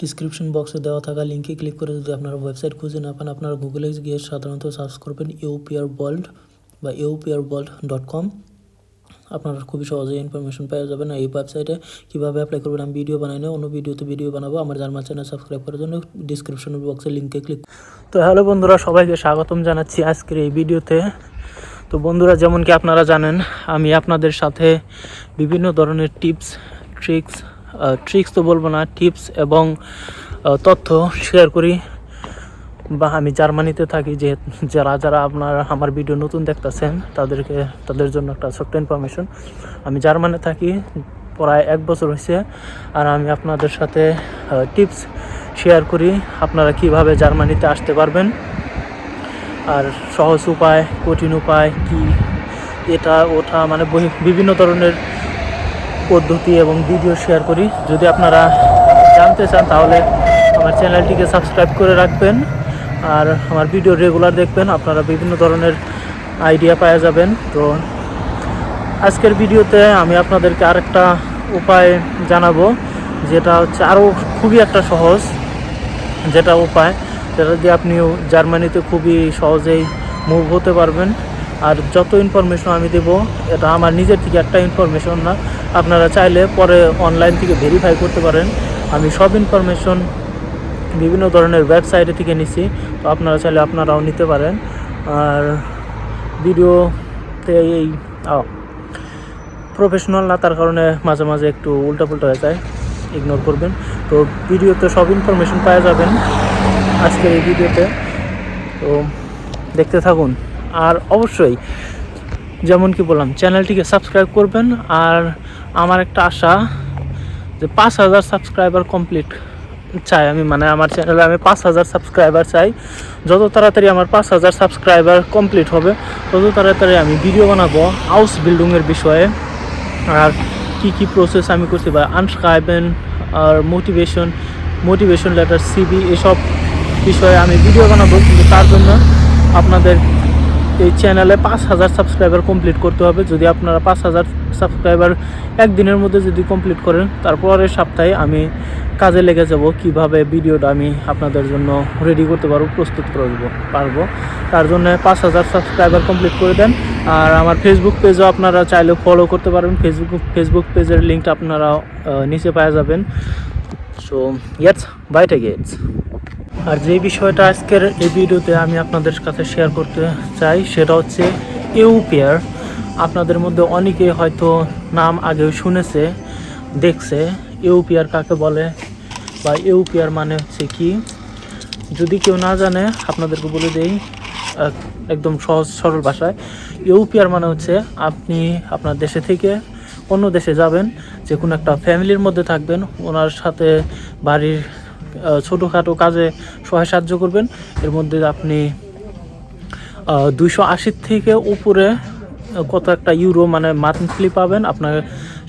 Description বক্সে দেওয়া থাকা লিঙ্কে ক্লিক করে যদি আপনারা ওয়েবসাইট খুঁজে না পান, আপনারা গুগলে গিয়ে সাধারণত সার্চ করবেন ইউপিআর ওয়ার্ল্ড বা ইউপিআর ওয়ার্ল্ড ডট কম আপনারা খুবই সহজে ইনফরমেশন পেয়ে যাবেন এই ওয়েবসাইটে কীভাবে অ্যাপ্লাই করবেন, আমি ভিডিও বানাই না অন্য ভিডিওতে ভিডিও বানাবো। আমার জার্মান চ্যানেল সাবস্ক্রাইব করার জন্য ডিসক্রিপশন বক্সে লিঙ্কে ক্লিক তো হ্যালো বন্ধুরা, সবাইকে স্বাগতম জানাচ্ছি আজকের এই ভিডিওতে তো বন্ধুরা যেমন কি আপনারা জানেন, আমি আপনাদের সাথে বিভিন্ন ধরনের টিপস ট্রিক্স ট্রিক্স তো বলব না টিপস এবং তথ্য শেয়ার করি। বা আমি জার্মানিতে থাকি, যে যারা যারা আপনার আমার ভিডিও নতুন দেখতেছেন, তাদেরকে, তাদের জন্য একটা ছোট্ট ইনফরমেশন আমি জার্মানে থাকি, প্রায় এক বছর হয়েছে আর আমি আপনাদের সাথে টিপস শেয়ার করি, আপনারা কীভাবে জার্মানিতে আসতে পারবেন। আর সহজ উপায়, কঠিন উপায়, কি, এটা ওঠা মানে বিভিন্ন ধরনের পদ্ধতি এবং ভিডিও শেয়ার করি। যদি আপনারা জানতে চান, তাহলে আমার চ্যানেলটিকে সাবস্ক্রাইব করে রাখবেন। আর আমার ভিডিও রেগুলার দেখবেন, আপনারা বিভিন্ন ধরনের আইডিয়া পাওয়া যাবেন। তো আজকের ভিডিওতে আমি আপনাদেরকে আরেকটা উপায় জানাব, যেটা হচ্ছে আরও খুবই একটা সহজ যেটা উপায়। যেটা দিয়ে আপনিও জার্মানিতে খুবই সহজেই মুভ হতে পারবেন। আর যত ইনফরমেশন আমি দেব, এটা আমার নিজের থেকে একটা ইনফরমেশন না। আপনারা চাইলে পরে অনলাইন থেকে ভেরিফাই করতে পারেন। আমি সব ইনফরমেশন বিভিন্ন ধরনের ওয়েবসাইটে থেকে নিছি, তো আপনারা চাইলে আপনারাও নিতে পারেন। আর ভিডিওতে এই প্রফেশনাল না, তার কারণে মাঝে মাঝে একটু উল্টাপুল্টা হয়ে যায়। ইগনোর করবেন। তো ভিডিওতে সব ইনফরমেশন পাওয়া যাবেন আজকের এই ভিডিওতে। তো দেখতে থাকুন। আর অবশ্যই, যেমন কি বললাম, চ্যানেলটিকে সাবস্ক্রাইব করবেন। আর আমার একটা আশা যে পাঁচ হাজার সাবস্ক্রাইবার কমপ্লিট চাই আমি মানে আমার চ্যানেলে আমি পাঁচ হাজার সাবস্ক্রাইবার চাই। যত তাড়াতাড়ি আমার পাঁচ হাজার সাবস্ক্রাইবার কমপ্লিট হবে, তত তাড়াতাড়ি আমি ভিডিও বানাবো হাউস বিল্ডিংয়ের বিষয়ে। আর কি কি প্রসেস আমি করছি বা আনস্ক্রাইবেন আর মোটিভেশন মোটিভেশন লেটার সিবি এসব বিষয়ে আমি ভিডিও বানাবো, কিন্তু তার জন্য আপনাদের এই চ্যানেলে পাঁচ হাজার সাবস্ক্রাইবার কমপ্লিট করতে হবে। যদি আপনারা পাঁচ হাজার সাবস্ক্রাইবার একদিনের মধ্যে যদি কমপ্লিট করেন, তারপরের সপ্তাহে আমি কাজে লেগে যাব, কীভাবে ভিডিওটা আমি আপনাদের জন্য রেডি করতে পারব, প্রস্তুত করব, পারব। তার জন্য পাঁচ হাজার সাবস্ক্রাইবার কমপ্লিট করে দেন। আর আমার ফেসবুক পেজও আপনারা চাইলে ফলো করতে পারবেন। ফেসবুক ফেসবুক পেজের লিঙ্কটা আপনারা নিচে পাওয়া যাবেন। সো ইয়েটস বাইটে গেটস আর যে বিষয়টা আজকের এই ভিডিওতে আমি আপনাদের কাছে শেয়ার করতে চাই, সেটা হচ্ছে ইউপিআর আপনাদের মধ্যে অনেকে হয়তো নাম আগেও শুনেছে, দেখছে। ইউপিআর কাকে বলে? বা ইউপিআর মানে হচ্ছে কি? যদি কেউ না জানে, আপনাদেরকে বলে দেই একদম সহজ, সরল ভাষায়। ইউপিআর মানে হচ্ছে আপনি আপনার দেশে থেকে অন্য দেশে যাবেন যে কোনো একটা ফ্যামিলির মধ্যে থাকবেন, ওনার সাথে বাড়ির ছোটোখাটো কাজে সহায় সাহায্য করবেন। এর মধ্যে আপনি দুইশো আশির থেকে উপরে কত একটা ইউরো মানে মান্থলি পাবেন। আপনার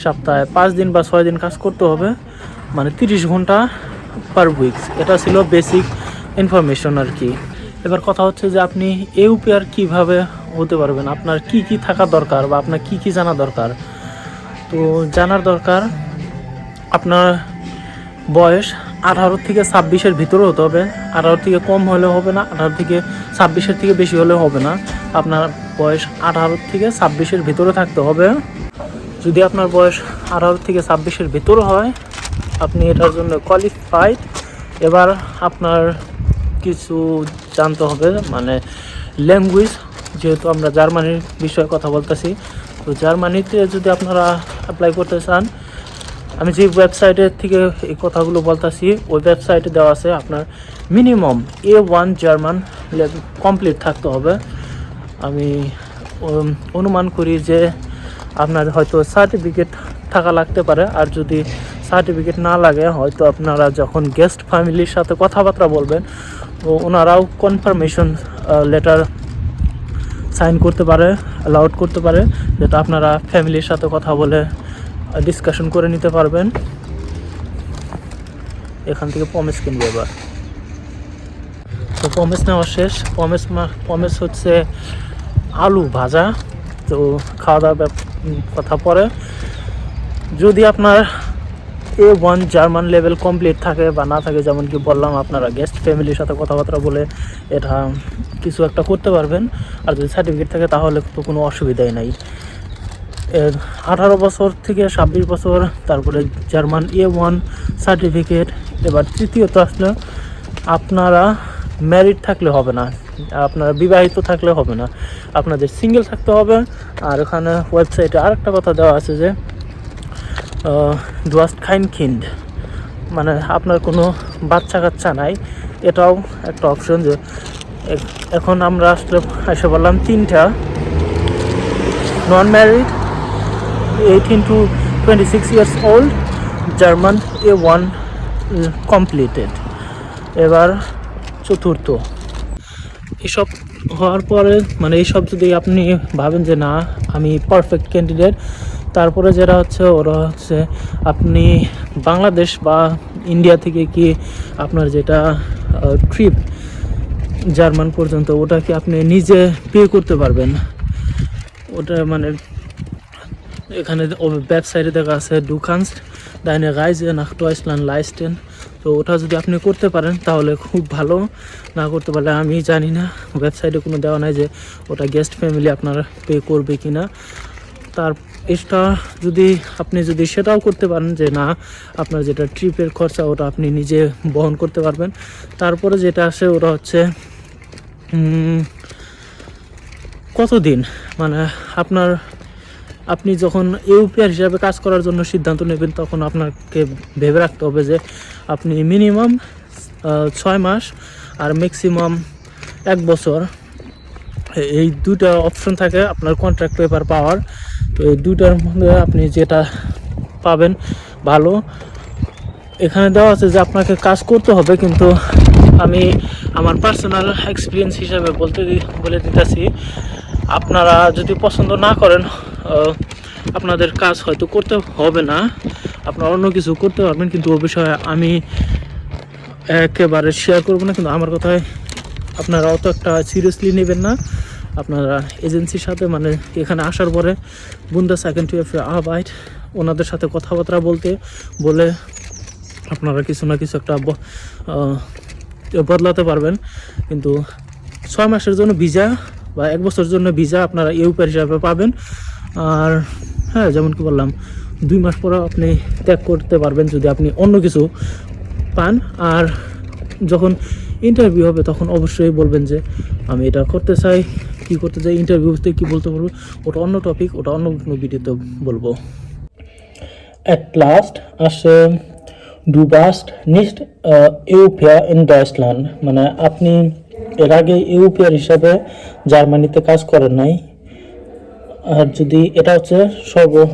সপ্তাহে পাঁচ দিন বা ছয় দিন কাজ করতে হবে। মানে তিরিশ ঘণ্টা পার উইকস এটা ছিল বেসিক ইনফরমেশন আর কি। এবার কথা হচ্ছে যে আপনি ইউপিআর কীভাবে হতে পারবেন? আপনার কি কি থাকা দরকার বা আপনার কি কি জানা দরকার? তো জানার দরকার, আপনার বয়স আঠারো থেকে ছাব্বিশের ভিতরে হতে হবে। আঠারো থেকে কম হলেও হবে না, আঠারো থেকে ছাব্বিশের থেকে বেশি হলে হবে না। আপনার বয়স আঠারো থেকে ছাব্বিশের ভিতরে থাকতে হবে। যদি আপনার বয়স আঠারো থেকে ছাব্বিশের ভিতরে হয়, আপনি এটার জন্য কোয়ালিফাইড এবার আপনার কিছু জানতে হবে মানে ল্যাঙ্গুয়েজ যেহেতু আমরা জার্মানির বিষয়ে কথা বলতেছি। তো জার্মানিতে যদি আপনারা অ্যাপ্লাই করতে চান আমি যে ওয়েবসাইটের থেকে এই কথাগুলো বলতেছি, ওই ওয়েবসাইটে দেওয়া আছে আপনার minimum A one German complete থাকতে হবে। আমি অনুমান করি যে আপনার হয়তো সার্টিফিকেট থাকা লাগতে পারে, আর যদি সার্টিফিকেট না লাগে, হয়তো আপনারা যখন গেস্ট ফ্যামিলির সাথে কথাবার্তা বলবেন ওনারাও কনফার্মেশন লেটার সাইন করতে পারে অ্যালাউড করতে পারে, যেটা আপনারা ফ্যামিলির সাথে কথা বলে ডিসকাশন করে নিতে পারবেন। এখান থেকে পমেস কিনবে এবার। তো পমেস নেওয়া শেষ। পমেস পমেস হচ্ছে আলু ভাজা। তো খাওয়া দাওয়া কথা পরে। যদি আপনার A one German level complete থাকে বা না থাকে, যেমন কি বললাম আপনারা গেস্ট ফ্যামিলির সাথে কথাবার্তা বলে এটা কিছু একটা করতে পারবেন। আর যদি সার্টিফিকেট থাকে, তাহলে তো কোনো অসুবিধাই নাই। আঠারো বছর থেকে ছাব্বিশ বছর, তারপরে জার্মান এ ওয়ান সার্টিফিকেট, এবার তৃতীয়ত আসলে আপনারা ম্যারিড থাকলে হবে না, আপনারা বিবাহিত থাকলে হবে না, আপনাদের সিঙ্গেল থাকতে হবে, আর ওখানে ওয়েবসাইটে আরেকটা কথা দেওয়া আছে যে ডুয়াস্ট খাইন খিন্ড মানে আপনার কোনো বাচ্চা কাচ্চা নাই, এটাও একটা অপশন যে এখন আমরা আসলে এসে বললাম তিনটা non married eighteen to twenty six years old German A one completed এবার চতুর্থ। এসব হওয়ার পরে মানে এইসব যদি আপনি ভাবেন যে না, আমি পারফেক্ট ক্যান্ডিডেট তারপরে যেটা হচ্ছে, ওরা হচ্ছে, আপনি বাংলাদেশ বা ইন্ডিয়া থেকে কি আপনার যেটা ট্রিপ জার্মান পর্যন্ত, ওটা কি আপনি নিজে পে করতে পারবেন? ওটা মানে এখানে ওয়েবসাইটে দেখা আছে ডু কানস্ট deine Reise nach Deutschland leisten তো ওটা যদি আপনি করতে পারেন, তাহলে খুব ভালো। না করতে পারলে আমি জানি না ওয়েবসাইটে কোনো দেওয়া নাই যে ওটা গেস্ট ফ্যামিলি আপনার পে করবে কি না তার এটা যদি আপনি যদি সেটাও করতে পারেন যে না, আপনার যেটা ট্রিপের খরচা ওটা আপনি নিজে বহন করতে পারবেন। তারপরে যেটা আসে ওটা হচ্ছে কতদিন? মানে আপনার আপনি যখন ইউপিআর হিসাবে কাজ করার জন্য সিদ্ধান্ত নেবেন, তখন আপনাকে ভেবে রাখতে হবে যে আপনি মিনিমাম ছয় মাস আর ম্যাক্সিমাম এক বছর। এই দুটা অপশন থাকে, আপনার কন্ট্রাক্ট পেপার পাওয়ার। তো এই দুটার মধ্যে আপনি যেটা পাবেন, ভালো। এখানে দেওয়া আছে যে আপনাকে কাজ করতে হবে, কিন্তু আমি আমার পার্সোনাল এক্সপিরিয়েন্স হিসাবে বলতে বলে দিতেছি। আপনারা যদি পছন্দ না করেন আপনাদের কাজ হয়তো করতে হবে না। আপনারা অন্য কিছু করতে পারবেন, কিন্তু ও বিষয়ে আমি একেবারে শেয়ার করব না। কিন্তু আমার কথায় আপনারা অত একটা সিরিয়াসলি নেবেন না। আপনারা এজেন্সির সাথে মানে এখানে আসার পরে বুন্দা সেকেন্ড টু এফ আবাইট ওনাদের সাথে কথাবার্তা বলতে, বলে আপনারা কিছু না কিছু একটা বদলাতে পারবেন। কিন্তু ছয় মাসের জন্য ভিসা বা এক বছরের জন্য ভিসা আপনারা ইউপিআর হিসাবে পাবেন। আর হ্যাঁ যেমন কি বললাম দুই মাস পরে আপনি ত্যাগ করতে পারবেন যদি আপনি অন্য কিছু পান। আর যখন ইন্টারভিউ হবে তখন অবশ্যই বলবেন যে আমি এটা করতে চাই কি করতে চাই ইন্টারভিউতে কি বলতে পারব? ওটা অন্য টপিক ওটা অন্য কোনো ভিডিওতে বলব। অ্যাট লাস্ট আসে warst nicht äh, Europäer in মানে আপনি এর আগে ইউপিআর হিসাবে জার্মানিতে কাজ করেন নাই। আর যদি এটা হচ্ছে সর্ব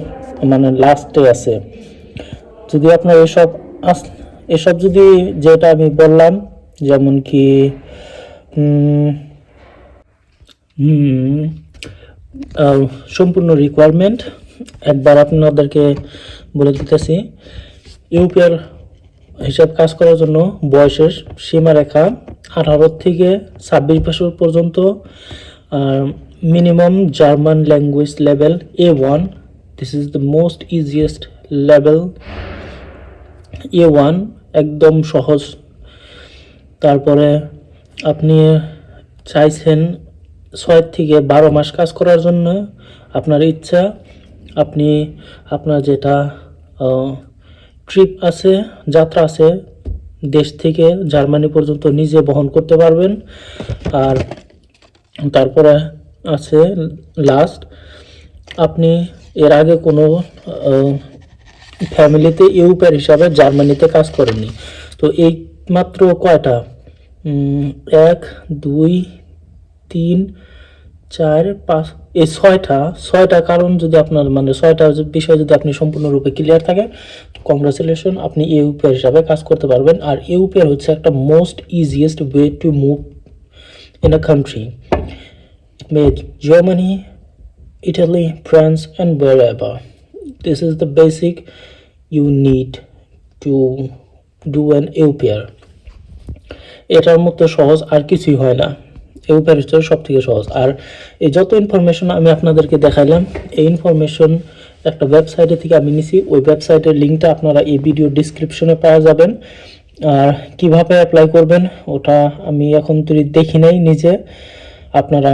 মানে লাস্টে আছে। যদি আপনার এসব আস- এসব যদি যেটা আমি বললাম, যেমন কি সম্পূর্ণ রিকোয়ারমেন্ট একবার আপনাদেরকে বলে দিতেছি। ইউপিআর হিসাব কাজ করার জন্য বয়সের সীমারেখা আঠারো থেকে ছাব্বিশ বছর পর্যন্ত minimum German language level A one this is the most easiest level A one একদম সহজ। তারপরে আপনি চাইছেন ছয় থেকে বারো মাস কাজ করার জন্য, আপনার ইচ্ছা, আপনি, আপনার যেটা ট্রিপ আছে, যাত্রা আছে দেশ থেকে জার্মানি পর্যন্ত নিজে বহন করতে পারবেন। আর তারপরে আছে লাস্ট আপনি এর আগে কোনো ফ্যামিলিতে ইউপিআর হিসাবে জার্মানিতে কাজ করেননি। তো এই মাত্র কয়টা? এক, দুই, তিন চার পাঁচ এই ছয়টা ছয়টা কারণ যদি আপনার মানে ছয়টা বিষয় যদি আপনি সম্পূর্ণরূপে ক্লিয়ার থাকে কংগ্রাচুলেশন আপনি ইউপিআর হিসাবে কাজ করতে পারবেন আর ইউপিআর হচ্ছে একটা most easiest way to move in a country made Germany Italy, France, and wherever. This is the basic you need to do an UPR. এটার মতো সহজ আর কিছুই হয় না ইউপিআর হচ্ছে সব থেকে সহজ। আর এই যত ইনফরমেশন আমি আপনাদেরকে দেখাইলাম, এই ইনফরমেশন একটা ওয়েবসাইটে থেকে আমি নিছি। ওই ওয়েবসাইটের লিঙ্কটা আপনারা এই ভিডিও ডিসক্রিপশনে পাওয়া যাবেন। আর কীভাবে অ্যাপ্লাই করবেন, ওটা আমি এখন তুই দেখি নাই নিজে। আপনারা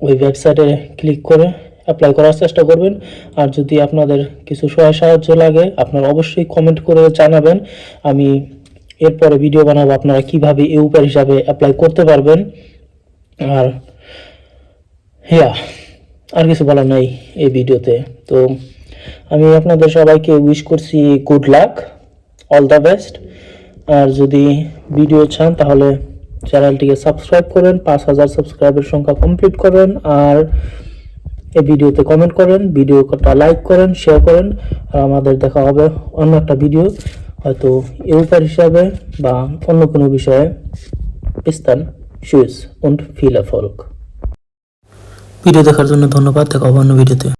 ওই ওয়েবসাইটে ক্লিক করে অ্যাপ্লাই করার চেষ্টা করবেন। আর যদি আপনাদের কিছু সহায় সাহায্য লাগে, আপনারা অবশ্যই কমেন্ট করে জানাবেন। আমি এরপরে ভিডিও বানাবো আপনারা কীভাবে ইউপার হিসাবে অ্যাপ্লাই করতে পারবেন। আর হ্যাঁ আর কিছু বলার নাই এই ভিডিওতে। তো আমি আপনাদের সবাইকে উইশ করছি good luck all the best আর যদি ভিডিও চান, তাহলে চ্যানেলটিকে সাবস্ক্রাইব করেন, পাঁচ হাজার সাবস্ক্রাইবের সংখ্যা কমপ্লিট করেন। আর এই ভিডিওতে কমেন্ট করেন ভিডিওটা লাইক করেন শেয়ার করেন। আর আমাদের দেখা হবে অন্য একটা ভিডিও হয়তো ইউপার হিসাবে বা অন্য কোনো বিষয়ে। বিস্তান শুজ und viel Erfolg ভিডিও দেখার জন্য ধন্যবাদ দেখা অন্য ভিডিওতে